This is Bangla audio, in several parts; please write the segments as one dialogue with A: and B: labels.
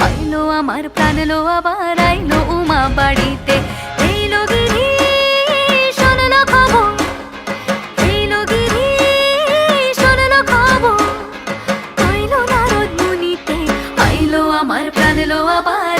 A: হইল আমার প্রাণ লো আবার আইলো উমা বাড়িতে এইলো গিরি শোনল খবর। এইলো গিরি শোনল খবর মুনিতে, হইল আমার প্রাণ লো আবার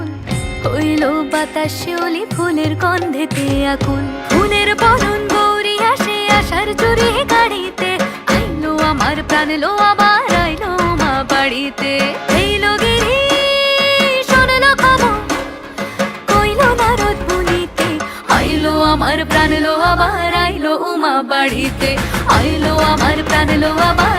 A: হইল বাতাস শিউলি ফুলের গন্ধেতে আকুল ফুলের বরণ গৌরী আসে আসার চুরি গাড়িতে। আইলো আমার প্রাণ লো আবার আইলো মা বাড়িতে। এইলো আমার প্রাণ লো আবার আইলো উমা বাড়িতে। আইলো আমার প্রাণ লো আবার